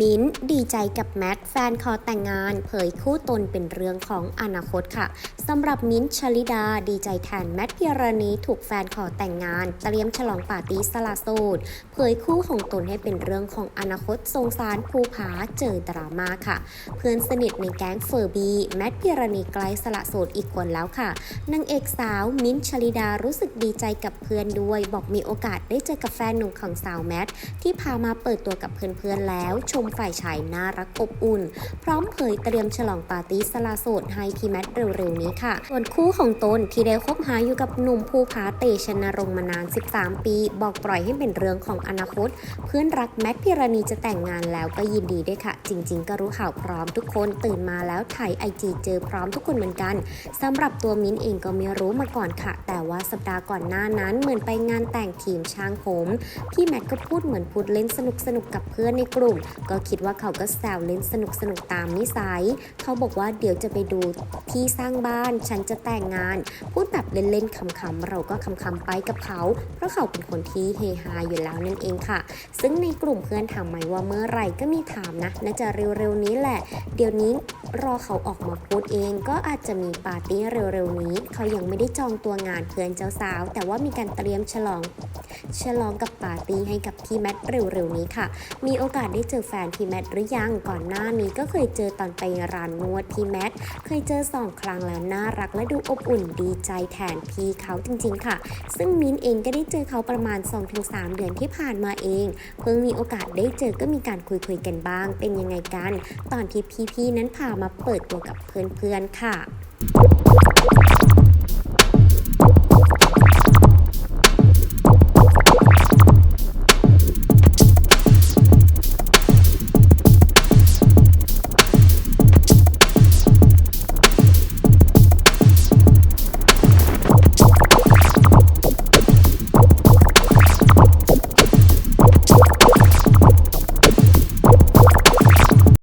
มิ้นดีใจกับแมทแฟนขอแต่งงาน เผยคู่ตนเป็นเรื่องของอนาคตค่ะสำหรับมิ้นชลิดาดีใจแทนแมทพิรณีถูกแฟนขอแต่งงาน เตรียมฉลองปาร์ตี้สละโสดเผยคู่ของตนให้เป็นเรื่องของอนาคตสงสารภูผาเจอดราม่าค่ะ เพื่อนสนิทในแก๊งเฟอร์บีแมทพิรณีใกล้สละโสดอีกคนแล้วค่ะนางเอกสาวมิ้นชลิดารู้สึกดีใจกับเพื่อนด้วย บอกมีโอกาสได้เจอกับแฟนหนุ่มของสาวแมทที่พามาเปิดตัวกับเพื่อนๆแล้วชมฝ่ายชายน่ารักอบอุ่น พร้อมเผยเตรียมฉลองปาร์ตี้สละโสดให้พี่แมทเร็วๆนี้ค่ะ ส่วนคู่ของตนที่ได้คบหาอยู่กับหนุ่มภูผาเตชนรงมานาน 13 ปี บอกปล่อยให้เป็นเรื่องของอนาคต เพื่อนรักแมทพิรณีจะแต่งงานแล้วก็ยินดีด้วยค่ะ จริง ๆ ก็รู้ข่าวพร้อมทุกคนตื่นมาแล้วถ่ายไอจีเจอพร้อมทุกคนเหมือนกันสำหรับตัวมิ้นเองก็ไม่รู้มาก่อนค่ะ แต่ว่าสัปดาห์ก่อนหน้านั้นเหมือนไปงานแต่งทีมช่างผม พี่แมทก็พูดเหมือนพูดเล่นสนุกสนุกๆกับเพื่อนในกลุ่มก็คิดว่าเขาก็แซวเล่นสนุกสนุกๆตามนิสัย เขาบอกว่าเดี๋ยวจะไปดูที่สร้างบ้าน ฉันจะแต่งงาน พูดแบบเล่นๆขำๆเราก็ขำๆไปกับเขา เพราะเขาเป็นคนที่เฮฮาอยู่แล้วนั่นเองค่ะ ซึ่งในกลุ่มเพื่อนถามไหมว่าเมื่อไหร่ก็มีถามนะน่าจะเร็วๆนี้แหละ เดี๋ยวนี้รอเขาออกมาพูดเอง ก็อาจจะมีปาร์ตี้เร็วๆนี้ เขายังไม่ได้จองตัวงานเพื่อนเจ้าสาว แต่ว่ามีการเตรียมฉลอง ฉลองกับปาร์ตี้ให้กับพี่แมทเร็วๆนี้ค่ะ มีโอกาสได้เจอฟนพี่แมทหรือยังก่อนหน้านี้ก็เคยเจอตอนไปร้านนวดพี่แมทเคยเจอสองครั้งแล้วน่ารักและดูอบอุ่นดีใจแทนพี่เขาจริงๆค่ะ ซึ่งมิ้นเองก็ได้เจอเขาประมาณ 2-3 เดือนที่ผ่านมาเอง เพิ่งมีโอกาสได้เจอก็มีการคุยๆกันบ้าง เป็นยังไงกัน ตอนที่พี่ๆนั้นพามาเปิดตัวกับเพื่อนๆค่ะ